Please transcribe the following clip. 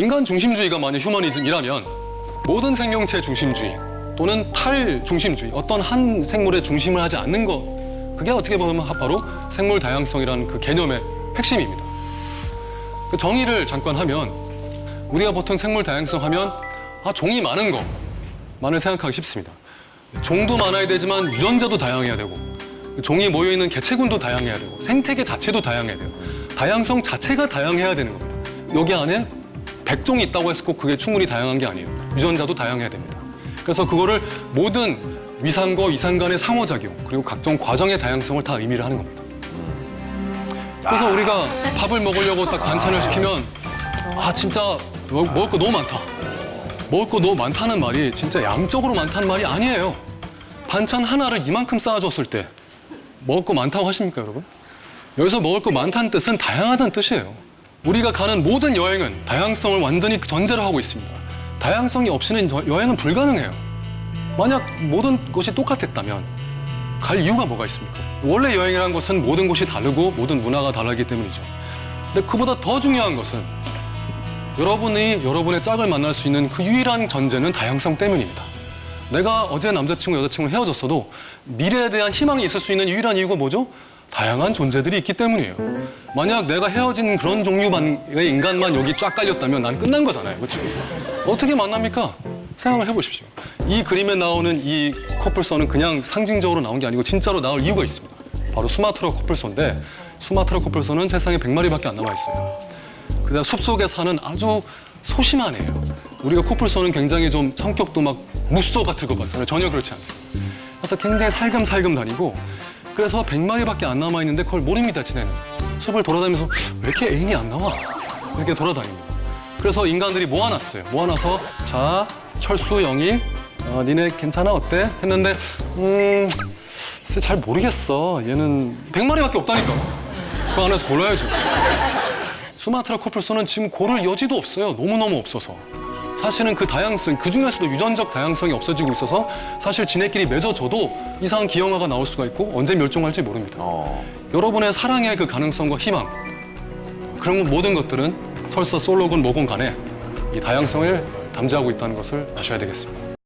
인간 중심주의가 만약 휴머니즘이라면 모든 생명체 중심주의 또는 탈 중심주의 어떤 한 생물의 중심을 하지 않는 것 그게 어떻게 보면 바로 생물 다양성이라는 그 개념의 핵심입니다. 그 정의를 잠깐 하면 우리가 보통 생물 다양성 하면 아 종이 많은 것만을 생각하기 쉽습니다. 종도 많아야 되지만 유전자도 다양해야 되고 종이 모여 있는 개체군도 다양해야 되고 생태계 자체도 다양해야 돼요. 다양성 자체가 다양해야 되는 겁니다. 여기 안에 100종이 있다고 해서 꼭 그게 충분히 다양한 게 아니에요. 유전자도 다양해야 됩니다. 그래서 그거를 모든 위상과 위상 간의 상호작용 그리고 각종 과정의 다양성을 다 의미를 하는 겁니다. 그래서 우리가 밥을 먹으려고 딱 반찬을 시키면 아 진짜 먹- 먹을 거 너무 많다. 먹을 거 너무 많다는 말이 진짜 양적으로 많다는 말이 아니에요. 반찬 하나를 이만큼 쌓아줬을 때 먹을 거 많다고 하십니까, 여러분? 여기서 먹을 거 많다는 뜻은 다양하다는 뜻이에요. 우리가 가는 모든 여행은 다양성을 완전히 전제로 하고 있습니다. 다양성이 없이는 여- 여행은 불가능해요. 만약 모든 곳이 똑같았다면 갈 이유가 뭐가 있습니까? 원래 여행이라는 것은 모든 곳이 다르고 모든 문화가 다르기 때문이죠. 근데 그보다 더 중요한 것은 여러분이 여러분의 짝을 만날 수 있는 그 유일한 전제는 다양성 때문입니다. 내가 어제 남자친구, 여자친구랑 헤어졌어도 미래에 대한 희망이 있을 수 있는 유일한 이유가 뭐죠? 다양한 존재들이 있기 때문이에요. 만약 내가 헤어진 그런 종류의 인간만 여기 쫙 깔렸다면 난 끝난 거잖아요. 그렇죠? 어떻게 만납니까? 생각을 해보십시오. 이 그림에 나오는 이 커플선은 그냥 상징적으로 나온 게 아니고 진짜로 나올 이유가 있습니다. 바로 수마트라 커플선인데 수마트라 커플선은 세상에 100마리밖에 안 남아 있어요. 그다음 숲속에 사는 아주 소심한 애예요. 우리가 코뿔소는 굉장히 좀 성격도 막 무소 같을 것 같잖아요. 전혀 그렇지 않습니다. 그래서 굉장히 살금살금 다니고 그래서 100마리밖에 안 남아 있는데 그걸 모릅니다, 지네는. 숲을 돌아다니면서 왜 이렇게 애인이 안 나와? 이렇게 돌아다닙니다. 그래서 인간들이 모아놨어요. 모아놔서 자 철수 영희 어, 니네 괜찮아 어때? 했는데 음 글쎄 잘 모르겠어. 얘는 100마리밖에 없다니까. 그 안에서 골라야죠. 수마트라 코뿔소는 지금 고를 여지도 없어요. 너무너무 없어서. 사실은 그 다양성, 그 중에서도 유전적 다양성이 없어지고 있어서 사실 지네끼리 맺어져도 이상한 기형아가 나올 수가 있고 언제 멸종할지 모릅니다. 어. 여러분의 사랑의 그 가능성과 희망, 그런 모든 것들은 설사 솔로건 뭐건 간에 이 다양성을 담지하고 있다는 것을 아셔야 되겠습니다.